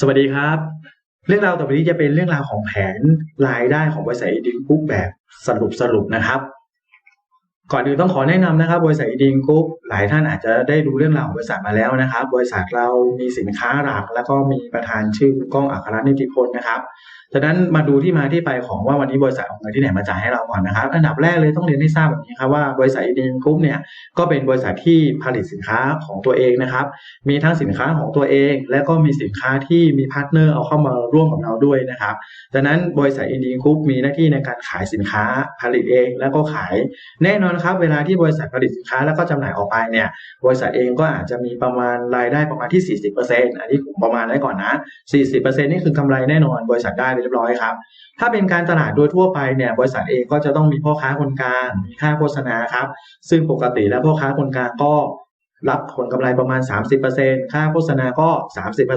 สวัสดีครับ เรื่องราวต่อไปนี้จะเป็นเรื่องราวของแผนรายได้ของบริษัทดินกรุ๊ปแบบสรุปสรุปนะครับ ก่อนอื่นต้องขอแนะนำนะครับ บริษัทอีดิงกรุ๊ปหลายท่านอาจจะได้ดูเรื่องราวของบริษัทมาแล้วนะครับ บริษัทเรามีสินค้าหลัก แล้วก็มีประธานชื่อคุณก้องอัครนิติพลนะครับจากนั้นมาดูที่มาที่ไปของว่าวันนี้บริษัทเอาเงินที่ไหนมาจ่ายให้เราก่อนนะครับอันดับแรกเลยต้องเรียนให้ทราบแบบนี้ครับว่าบริษัทอีดิงกรุ๊ปเนี่ยก็เป็นบริษัทที่ผลิตสินค้าของตัวเองนะครับ มีทั้งสินค้าของตัวเอง และก็มีสินค้าที่มีพาร์ทเนอร์เอาเข้ามาร่วมกับเราด้วยนะครับดังนั้นบริษัทอินดีกรุ๊ปมีหน้าที่ในการขายสินค้าผลิตเอง แล้วก็ขายแน่นอนครับ เวลาที่บริษัทผลิตสินค้าแล้วก็จำหน่ายออกไปเนี่ย บริษัทเองก็อาจจะมีประมาณรายได้ประมาณที่ 40%อันนี้ผมประมาณไว้ก่อนนะ 40%นี่คือกำไรแน่นอน บริษัทได้ไปเรียบร้อยครับ ถ้าเป็นการตลาดโดยทั่วไปเนี่ย บริษัทเองก็จะต้องมีพ่อค้าคนกลาง มีค่าโฆษณาครับ ซึ่งปกติแล้วพ่อค้าคนกลางก็ รับผลกำไรประมาณ 30%ค่าโฆษณาก็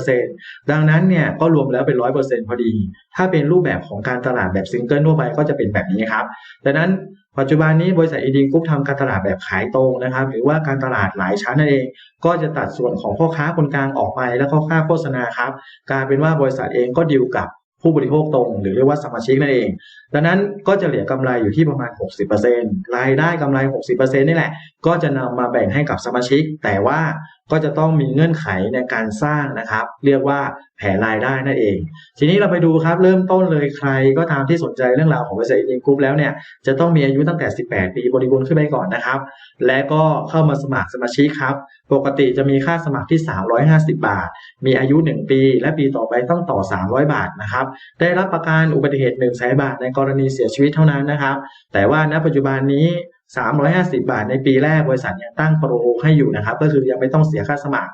30%ดังนั้นเนี่ยก็รวมแล้วเป็น 100%พอดี ถ้าเป็นรูปแบบของการตลาดแบบซิงเกิลทั่วไปก็จะเป็นแบบนี้ครับดังนั้นปัจจุบันนี้บริษัทอีดิงกรุ๊ปทำการตลาดแบบขายตรงนะครับ หรือว่าการตลาดหลายชั้นนั่นเอง ก็จะตัดส่วนของพ่อค้าคนกลางออกไปแล้วก็ค่าโฆษณาครับกลายเป็นว่าบริษัทเองก็ดีลกับ ผู้บริโภคตรง หรือเรียกว่าสมาชิกนั่นเอง ดังนั้นก็จะเหลือกำไรอยู่ที่ประมาณ 60%รายได้กำไร 60%นี่แหละ ก็จะนำมาแบ่งให้กับสมาชิก แต่ว่า ก็จะต้องมีเงื่อนไขในการสร้างนะครับ เรียกว่าแผนรายได้นั่นเอง ทีนี้เราไปดูครับเริ่มต้นเลยใครก็ตามที่สนใจเรื่องราวของบริษัทอินกรุ๊ปแล้วเนี่ยจะต้องมีอายุตั้งแต่ 18 ปีบริบูรณ์ขึ้นไปก่อนนะครับ และก็เข้ามาสมัครสมาชิกครับ ปกติจะมีค่าสมัครที่ 350 บาท มีอายุ 1 ปี และปีต่อไปต้องต่อ 300 บาทนะครับได้รับประกันอุบัติเหตุ1 0 0 0 0 0บาทในกรณีเสียชีวิตเท่านั้นนะครับ แต่ว่าณปัจจุบันนี้ 350 บาทในปีแรกบริษัทยังตั้งโปรให้อยู่นะครับ ก็คือยังไม่ต้องเสียค่าสมัคร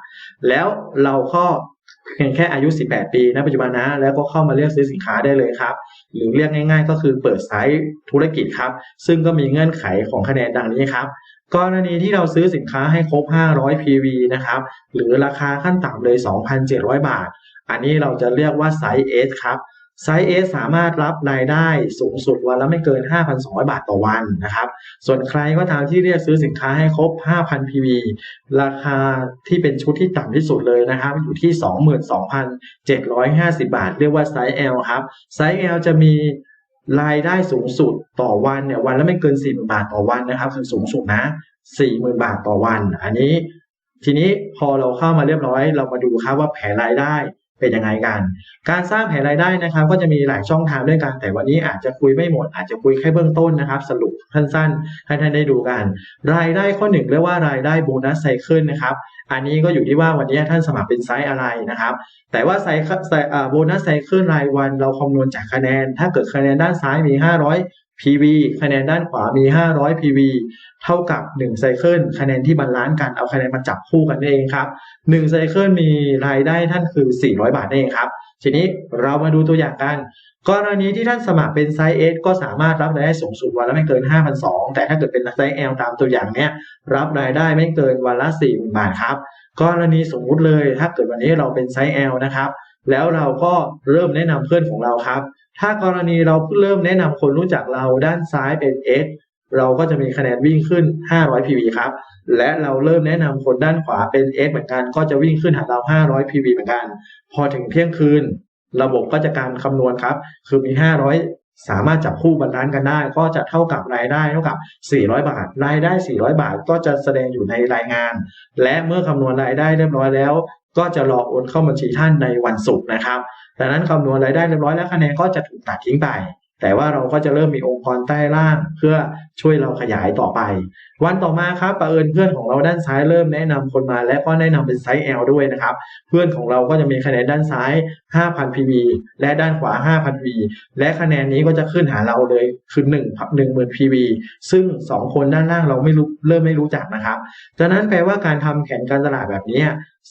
แล้วเราก็เพียงแค่อายุ 18 ปีณปัจจุบันนะ แล้วก็เข้ามาเลือกซื้อสินค้าได้เลยครับ หรือเรียกง่าย ๆ ก็คือเปิดไซต์ธุรกิจครับ ซึ่งก็มีเงื่อนไขของคะแนนดังนี้ครับกรณีที่เราซื้อสินค้าให้ครบ 500 PV นะครับ หรือราคาขั้นต่ำเลย 2,700 บาท อันนี้เราจะเรียกว่าไซส์ S ครับ ไซส์ S สามารถรับรายได้สูงสุดวันละไม่เกิน 5,200 บาทต่อวันนะครับ ส่วนใครก็ตามที่เรียกซื้อสินค้าให้ครบ 5,000 PV ราคาที่เป็นชุดที่ต่ำที่สุดเลยนะครับ อยู่ที่ 22,750 บาท เรียกว่าไซส์ L ครับ ไซส์ L จะมีรายได้สูงสุดต่อวันเนี่ยวันละไม่เกิน 40,000บาทต่อวันนะครับคือสูงสุดนะ 40,000 บาทต่อวัน อันนี้ ทีนี้พอเราเข้ามาเรียบร้อย เรามาดูครับว่าแผนรายได้ เป็นยังไงกัน การสร้างแผนรายได้นะครับ ก็จะมีหลายช่องทางด้วยกัน แต่วันนี้อาจจะคุยไม่หมด อาจจะคุยแค่เบื้องต้นนะครับ สรุปสั้นๆ ให้ท่านได้ดูกัน รายได้ข้อหนึ่งเรียกว่ารายได้โบนัสไซเคิลนะครับ อันนี้ก็อยู่ที่ว่าวันนี้ท่านสมัครเป็นไซส์อะไรนะครับ แต่ว่าไซส์โบนัสไซเคิลรายวันเราคำนวณจากคะแนน ถ้าเกิดคะแนนด้านซ้ายมี 500 PV คะแนนด้านขวามี 500 PV เท่ากับ1ไซเคิลคะแนนที่บาลานซ์กันเอาคะแนนมาจับคู่กันเองครับ1ไซเคิลมีรายได้ท่านคือ 400 บาทเองครับ ทีนี้เรามาดูตัวอย่างกัน กรณีที่ท่านสมัครเป็นไซส์ S ก็สามารถรับรายได้สูงสุดวันละไม่เกิน 5,200 แต่ถ้าเกิดเป็นไซส์ L ตามตัวอย่างเนี้ยรับรายได้ไม่เกินวันละ 4,000 บาทครับ กรณีสมมุติเลยถ้าเกิดวันนี้เราเป็นไซส์ L นะครับแล้วเราก็เริ่มแนะนำเพื่อนของเราครับ ถ้ากรณีเราเริ่มแนะนำคนรู้จักเราด้านซ้ายเป็น S เราก็จะมีคะแนนวิ่งขึ้น 500 PV ครับ และเราเริ่มแนะนำคนด้านขวาเป็น X เหมือนกัน ก็จะวิ่งขึ้นหาเรา 500 PV เหมือนกัน พอถึงเที่ยงคืน ระบบก็จะการคำนวณครับ คือมี 500 สามารถจับคู่บรรลานกันได้ ก็จะเท่ากับรายได้เท่ากับ 400 บาท รายได้ 400 บาทก็จะแสดงอยู่ในรายงาน และเมื่อคำนวณรายได้เรียบร้อยแล้ว ก็จะรอโอนเข้าบัญชีท่านในวันศุกร์นะครับ ดังนั้นคำนวณรายได้เรียบร้อยแล้วคะแนนก็จะถูกตัดทิ้งไป แต่ว่าเราก็จะเริ่มมีองค์กรใต้ล่างเพื่อช่วยเราขยายต่อไป วันต่อมาครับประเอิญเพื่อนของเราด้านซ้ายเริ่มแนะนำคนมาและก็แนะนำเป็นไซส์ L ด้วยนะครับ เพื่อนของเราก็จะมีคะแนนด้านซ้าย 5,000 PV และด้านขวา 5,000 PV และคะแนนนี้ก็จะขึ้นหาเราเลยคือ1 10,000 PV ซึ่ง 2 คนด้านล่างเราไม่รู้เริ่มไม่รู้จักนะครับดังนั้นแปลว่าการทำแผนการตลาดแบบนี้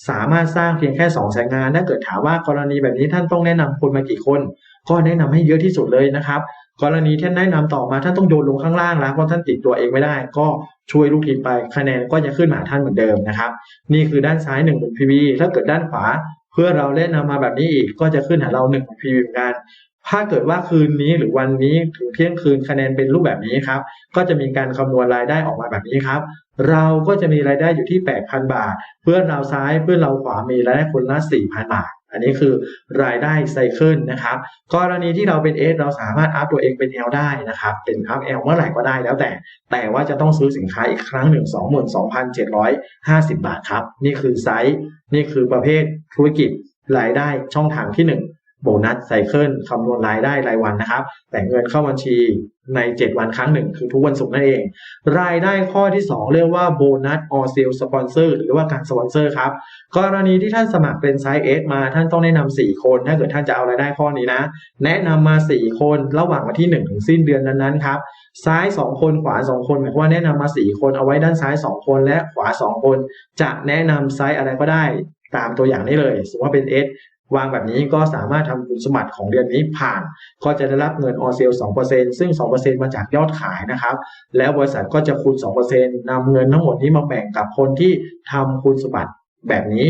สามารถสร้างเพียงแค่2สายงานถ้าเกิดถามว่ากรณีแบบนี้ท่านต้องแนะนำคนมากี่คน ก็แนะนำให้เยอะที่สุดเลยนะครับ กรณีที่านแนะนำต่อมาท่านต้องโยนลงข้างล่างแล้วเพราะท่านติดตัวเองไม่ได้ ก็ช่วยลูกทีมไปคะแนนก็จะขึ้นมาหาท่านเหมือนเดิมนะครับ นี่คือด้านซ้าย1นึ่ง PV ถ้าเกิดด้านขวา เพื่อเราเล่นนำมาแบบนี้อีกก็จะขึ้นหาเรา1นึ่ง PV เหมือนกันถ้าเกิดว่าคืนนี้หรือวันนี้ถึงเที่ยงคืนคะแนนเป็นรูปแบบนี้ครับ ก็จะมีการคำนวณรายได้ออกมาแบบนี้ครับ เราก็จะมีรายได้อยู่ที่ 8,000 บาท เพื่อนเราซ้ายเพื่อนเราขวามีรายได้คนละ4,000 บาท อันนี้คือรายได้ไซเคิลนะครับกรณีที่เราเป็นเอสเราสามารถอัพตัวเองเป็น L ได้นะครับเป็นอัพ L เมื่อไหร่ก็ได้แล้วแต่ แต่ว่าจะต้องซื้อสินค้าอีกครั้งหนึ่ง22,750 บาทครับ นี่คือไซส์นี่คือประเภทธุรกิจรายได้ช่องทางที่1 โบนัสไซเคิลคำนวณรายได้รายวันนะครับ แต่เงินเข้าบัญชีใน 7 วันครั้งหนึ่ง คือทุกวันศุกร์นั่นเอง รายได้ข้อที่ 2 เรียกว่าโบนัสออเซลสปอนเซอร์หรือว่าการสปอนเซอร์ครับ กรณีที่ท่านสมัครเป็นไซส์ S มาท่านต้องแนะนำ4คน ถ้าเกิดท่านจะเอารายได้ข้อนี้นะ แนะนำมา 4 คนระหว่างวันที่1ถึงสิ้นเดือนนั้นๆครับซ้าย 2 คนขวา 2 คนหมายความว่าแนะนำมา 4 คนเอาไว้ด้านซ้าย 2 คนและขวา 2 คน จะแนะนำไซส์อะไรก็ได้ตามตัวอย่างนี้เลย สมมติว่าเป็น S วางแบบนี้ก็สามารถทำคุณสมบัติของเดือนนี้ผ่าน ก็จะได้รับเงินออเซล2%ซึ่ง 2%มาจากยอดขายนะครับ แล้วบริษัทก็จะคูณ 2%นำเงินทั้งหมดนี้มาแบ่งกับคนที่ทำคุณสมบัติแบบนี้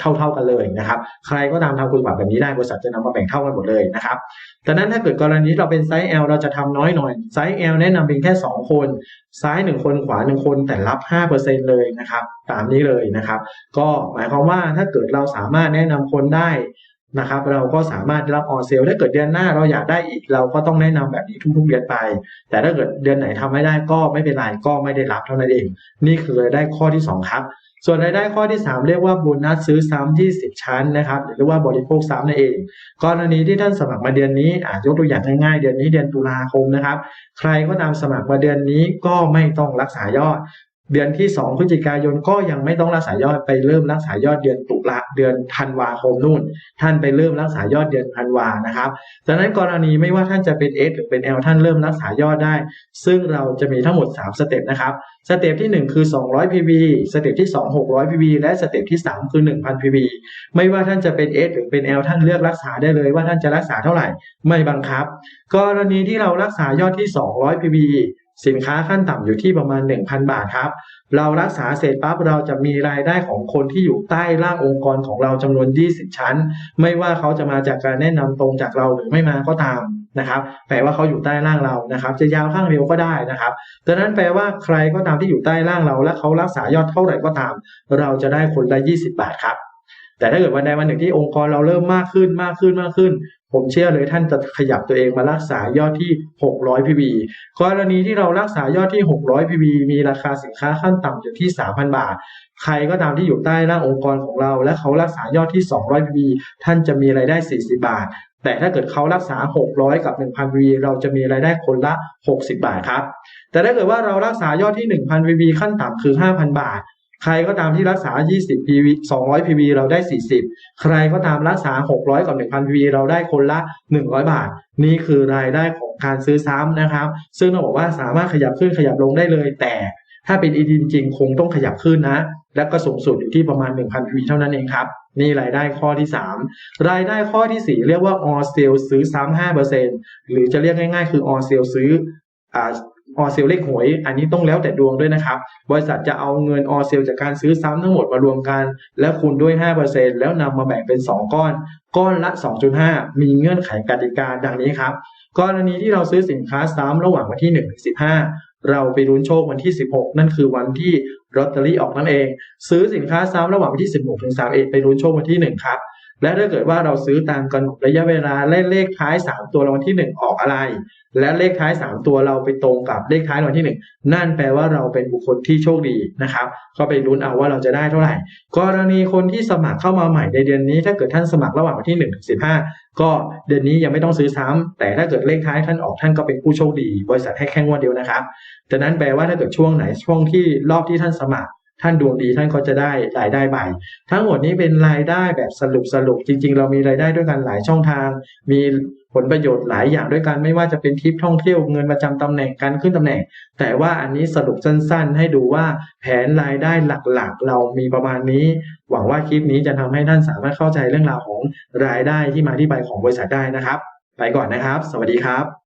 เท่า ๆกันเลยนะครับ ใครก็ตามทำคุณสมบัติแบบนี้ได้บริษัทจะนำมาแบ่งเท่ากันหมดเลยนะครับดังนั้นถ้าเกิดกรณีเราเป็นไซส์ L เราจะทำน้อยหน่อย ไซส์ L แนะนำเพียงแค่ 2 คน ซ้าย 1 คนขวา 1 คนแต่รับ 5%เลยนะครับ ตามนี้เลยนะครับ ก็หมายความว่าถ้าเกิดเราสามารถแนะนำคนได้นะครับ เราก็สามารถรับออเซลถ้าเกิดเดือนหน้าเราอยากได้อีกเราก็ต้องแนะนำแบบนี้ทุกๆเดือนไป แต่ถ้าเกิดเดือนไหนทำไม่ได้ก็ไม่เป็นไรก็ไม่ได้รับเท่านั้นเอง นี่คือรายได้ข้อที่ 2 ครับ ส่วนรายได้ข้อที่ 3 เรียกว่าโบนัสซื้อซ้ำที่ 10 ชั้นนะครับหรือว่าบริโภคซ้ำนั่นเองกรณีที่ท่านสมัครมาเดือนนี้อ่ายกตัวอย่างง่ายๆ เดือนนี้เดือนตุลาคมนะครับ ใครก็ตามสมัครมาเดือนนี้ก็ไม่ต้องรักษายอด เดือนที่ 2พฤศจิกายนก็ยังไม่ต้องรักษายอดไปเริ่มรักษายอดเดือนตุลาเดือนธันวาคมนู่น ท่านไปเริ่มรักษายอดเดือนธันวานะครับดังนั้นกรณีไม่ว่าท่านจะเป็น S หรือเป็น L ท่านเริ่มรักษายอดได้ ซึ่งเราจะมีทั้งหมด 3 สเต็ปนะครับสเต็ปที่ 1 คือ 200 PV สเต็ปที่ 2 600 PV และสเต็ปที่ 3 คือ 1,000 PV ไม่ว่าท่านจะเป็น S หรือเป็น L ท่านเลือกรักษาได้เลยว่าท่านจะรักษาเท่าไหร่ไม่บังคับ กรณีที่เรารักษายอดที่ 200 PV สินค้าขั้นต่ำอยู่ที่ประมาณ 1,000 บาทครับ เรารักษาเสร็จปั๊บเราจะมีรายได้ของคนที่อยู่ใต้ล่างองค์กรของเราจำนวน 20 ชั้น ไม่ว่าเขาจะมาจากการแนะนำตรงจากเราหรือไม่มาก็ตามนะครับ แปลว่าเขาอยู่ใต้ล่างเรานะครับ จะยาวข้างเร็วก็ได้นะครับดังนั้นแปลว่าใครก็ตามที่อยู่ใต้ล่างเรา และเขารักษายอดเท่าไหร่ก็ตาม เราจะได้คนละ 20 บาทครับ แต่ถ้าเกิดวันใดวันหนึ่งที่องค์กรเราเริ่มมากขึ้นมากขึ้นมากขึ้น ผมเชื่อเลยท่านจะขยับตัวเองมารักษายอดที่ 600 PV กรณีที่เรารักษายอดที่ 600 PV มีราคาสินค้าขั้นต่ำอยู่ที่ 3,000 บาท ใครก็ตามที่อยู่ใต้ล่างองค์กรของเรา และเขารักษายอดที่ 200 PV ท่านจะมีรายได้ 40 บาท แต่ถ้าเกิดเขารักษา 600 กับ 1,000 PV เราจะมีรายได้คนละ 60 บาทครับ แต่ถ้าเกิดว่าเรารักษายอดที่ 1,000 PV ขั้นต่ำคือ 5,000 บาท ใครก็ตามที่รักษา 20 PV 200 PV เราได้ 40 ใครก็ตามรักษา 600 กับ 1,000 PV เราได้คนละ 100 บาท นี่คือรายได้ของการซื้อซ้ำนะครับ ซึ่งเราบอกว่าสามารถขยับขึ้นขยับลงได้เลย แต่ถ้าเป็น ED จริงๆคงต้องขยับขึ้นนะ และก็สูงสุดอยู่ที่ประมาณ 1,000 PV เท่านั้นเองครับ นี่รายได้ข้อที่ 3 รายได้ข้อที่ 4 เรียกว่า all sale ซื้อซ้ำ5%หรือจะเรียกง่าย ๆ คือ all sale ซื้อ ออเซลเลขหวย อันนี้ต้องแล้วแต่ดวงด้วยนะครับ บริษัทจะเอาเงินออเซลจากการซื้อซ้ำทั้งหมดมารวมกัน แล้วคูณด้วย 5%แล้วนำมาแบ่งเป็น 2 ก้อน ก้อนละ 2.5 มีเงื่อนไขกติกาดังนี้ครับ กรณีที่เราซื้อสินค้าซ้ำระหว่างวันที่1ถึง15เราไปรุ้นโชควันที่ 16 นั่นคือวันที่ลอตเตอรี่ออกนั่นเอง ซื้อสินค้าซ้ำระหว่างวันที่ 16 ถึง 31 ไปรุ้นโชควันที่ 1 ครับ และถ้าเกิดว่าเราซื้อตามกำหนดระยะเวลาและเลขท้าย 3 ตัวรางวัลที่ 1 ออกอะไร และเลขท้าย 3 ตัวเราไปตรงกับเลขท้ายรางวัลที่ 1 นั่นแปลว่าเราเป็นบุคคลที่โชคดีนะครับก็ไปลุ้นเอาว่าเราจะได้เท่าไหร่ กรณีคนที่สมัครเข้ามาใหม่ในเดือนนี้ ถ้าเกิดท่านสมัครระหว่างวันที่1ถึง15 ก็เดือนนี้ยังไม่ต้องซื้อซ้ำแต่ถ้าเกิดเลขท้ายท่านออกท่านก็เป็นผู้โชคดี บริษัทให้แค่งวดเดียวนะครับดังนั้นแปลว่าถ้าเกิดช่วงไหนช่วงที่รอบที่ท่านสมัคร ท่านดวงดีท่านก็จะได้รายได้ใหม่ ทั้งหมดนี้เป็นรายได้แบบสรุปสรุปจริง ๆ เรามีรายได้ด้วยกันหลายช่องทาง มีผลประโยชน์หลายอย่างด้วยกันไม่ว่าจะเป็นทริปท่องเที่ยวเงินประจำตำแหน่งการขึ้นตำแหน่ง แต่ว่าอันนี้สรุปสั้น ๆ ให้ดูว่าแผนรายได้หลักๆ เรามีประมาณนี้ หวังว่าคลิปนี้จะทำให้ท่านสามารถเข้าใจเรื่องราวของรายได้ที่มาที่ไปของบริษัทได้นะครับ ไปก่อนนะครับ สวัสดีครับ